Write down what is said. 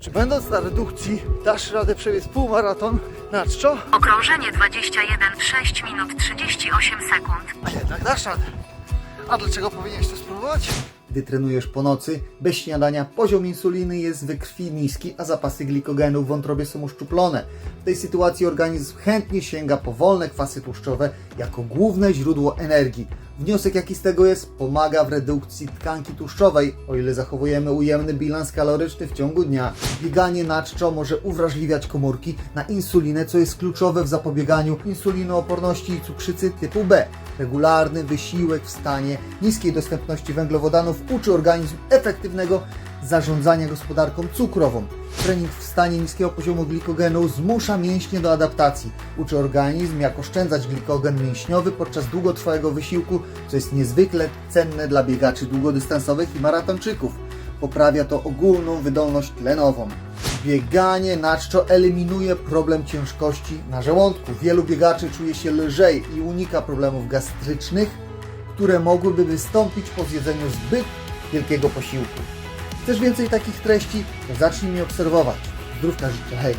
Czy będąc na redukcji dasz radę przebiec półmaraton na czczo? Okrążenie 21 w 6 minut 38 sekund. A jednak dasz radę. A dlaczego powinieneś to spróbować? Gdy trenujesz po nocy, bez śniadania, poziom insuliny jest we krwi niski, a zapasy glikogenu w wątrobie są uszczuplone. W tej sytuacji organizm chętnie sięga po wolne kwasy tłuszczowe jako główne źródło energii. Wniosek jaki z tego jest? Pomaga w redukcji tkanki tłuszczowej, o ile zachowujemy ujemny bilans kaloryczny w ciągu dnia. Bieganie na czczo może uwrażliwiać komórki na insulinę, co jest kluczowe w zapobieganiu insulinooporności i cukrzycy typu B. Regularny wysiłek w stanie niskiej dostępności węglowodanów uczy organizm efektywnego zarządzania gospodarką cukrową. Trening w stanie niskiego poziomu glikogenu zmusza mięśnie do adaptacji. Uczy organizm, jak oszczędzać glikogen mięśniowy podczas długotrwałego wysiłku, co jest niezwykle cenne dla biegaczy długodystansowych i maratończyków. Poprawia to ogólną wydolność tlenową. Bieganie na czczo eliminuje problem ciężkości na żołądku. Wielu biegaczy czuje się lżej i unika problemów gastrycznych, które mogłyby wystąpić po zjedzeniu zbyt wielkiego posiłku. Chcesz więcej takich treści? Zacznij mnie obserwować. Zdrówka życzę, hej!